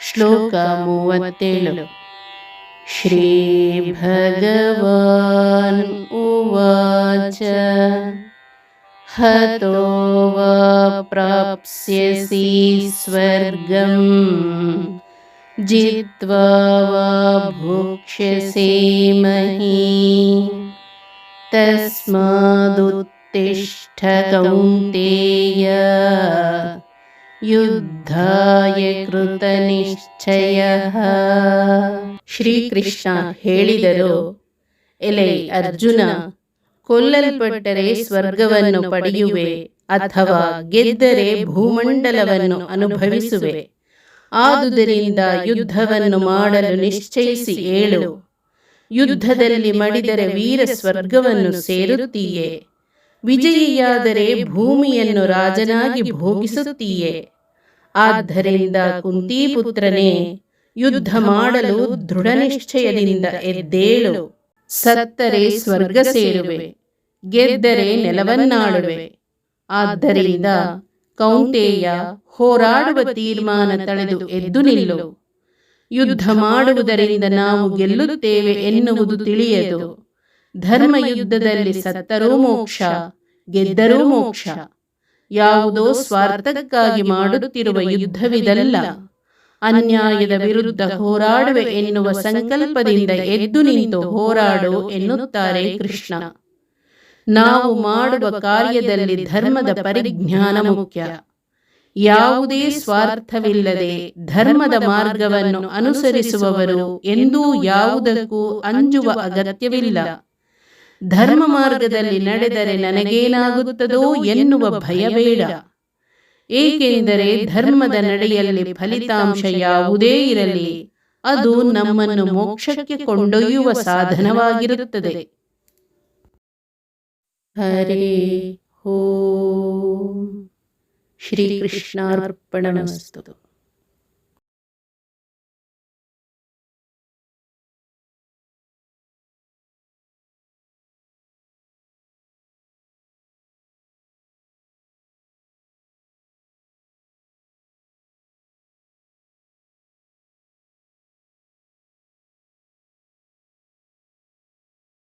श्लोक श्लोकमुतिलु श्रीभगवान् उवाच हतो वा प्राप्स्यसि स्वर्गम् जित्वा वा भोक्ष्यसे मही। तस्मादुत्तिष्ठतं युद्ध ಯುದ್ಧಾಯ ಕೃತನಿಶ್ಚಯಃ. ಶ್ರೀಕೃಷ್ಣ ಹೇಳಿದರು, ಎಲೆ ಅರ್ಜುನ, ಕೊಲ್ಲಲ್ಪಟ್ಟರೆ ಸ್ವರ್ಗವನ್ನು ಪಡೆಯುವೆ ಅಥವಾ ಗೆದ್ದರೆ ಭೂಮಂಡಲವನ್ನು ಅನುಭವಿಸುವೆ. ಆದುದರಿಂದ ಯುದ್ಧವನ್ನು ಮಾಡಲು ನಿಶ್ಚಯಿಸಿ ಏಳು. ಯುದ್ಧದಲ್ಲಿ ಮಡಿದರೆ ವೀರ ಸ್ವರ್ಗವನ್ನು ಸೇರುತ್ತೀಯೇ. ವಿಜಯಿಯಾದರೆ ಭೂಮಿಯನ್ನು ರಾಜನಾಗಿ ಭೋಗಿಸುತ್ತೀಯೇ. ಆದ್ದರಿಂದ ಕುಂತಿಪುತ್ರನೇ, ಯುದ್ಧ ಮಾಡಲು ದೃಢ ನಿಶ್ಚಯದಿಂದ ಎದ್ದೇಳು. ಸತ್ತರೆ ಸ್ವರ್ಗ ಸೇರುವೆ, ಗೆದ್ದರೆ ನೆಲವನ್ನಾಳುವೆ. ಆದ್ದರಿಂದ ಕೌಂಟೇಯ ಹೋರಾಡುವ ತೀರ್ಮಾನ ತಳೆದು ಎದ್ದು ನಿಲ್ಲು. ಯುದ್ಧ ಮಾಡುವುದರಿಂದ ನಾವು ಗೆಲ್ಲುತ್ತೇವೆ ಎನ್ನುವುದು ತಿಳಿಯದು. ಧರ್ಮ ಯುದ್ಧದಲ್ಲಿ ಸತ್ತರೂ ಮೋಕ್ಷ, ಗೆದ್ದರೂ ಮೋಕ್ಷ. ಯಾವುದೋ ಸ್ವಾರ್ಥಕ್ಕಾಗಿ ಮಾಡುತ್ತಿರುವ ಯುದ್ಧವಿದಲ್ಲ. ಅನ್ಯಾಯದ ವಿರುದ್ಧ ಹೋರಾಡುವೆ ಎನ್ನುವ ಸಂಕಲ್ಪದಿಂದ ಎದ್ದು ನಿಂತು ಹೋರಾಡು ಎನ್ನುತ್ತಾರೆ ಕೃಷ್ಣ. ನಾವು ಮಾಡುವ ಕಾರ್ಯದಲ್ಲಿ ಧರ್ಮದ ಪರಿಜ್ಞಾನ ಮುಖ್ಯ. ಯಾವುದೇ ಸ್ವಾರ್ಥವಿಲ್ಲದೆ ಧರ್ಮದ ಮಾರ್ಗವನ್ನು ಅನುಸರಿಸುವವರು ಎಂದೂ ಯಾವುದಕ್ಕೂ ಅಂಜುವ ಅಗತ್ಯವಿಲ್ಲ. ಧರ್ಮ ಮಾರ್ಗದಲ್ಲಿ ನಡೆದರೆ ನನಗೇನಾಗುತ್ತದೋ ಎನ್ನುವ ಭಯ ಬೇಡ ಏಕೆಂದರೆ ಧರ್ಮದ ನಡೆಯಲ್ಲಿ ಫಲಿತಾಂಶ ಯಾವುದೇ ಇರಲಿ, ಅದು ನಮ್ಮನ್ನು ಮೋಕ್ಷಕ್ಕೆ ಕೊಂಡೊಯ್ಯುವ ಸಾಧನವಾಗಿರುತ್ತದೆ. ಹರೇ ಹೋ ಶ್ರೀಕೃಷ್ಣಾರ್ಪಣಮಸ್ತು.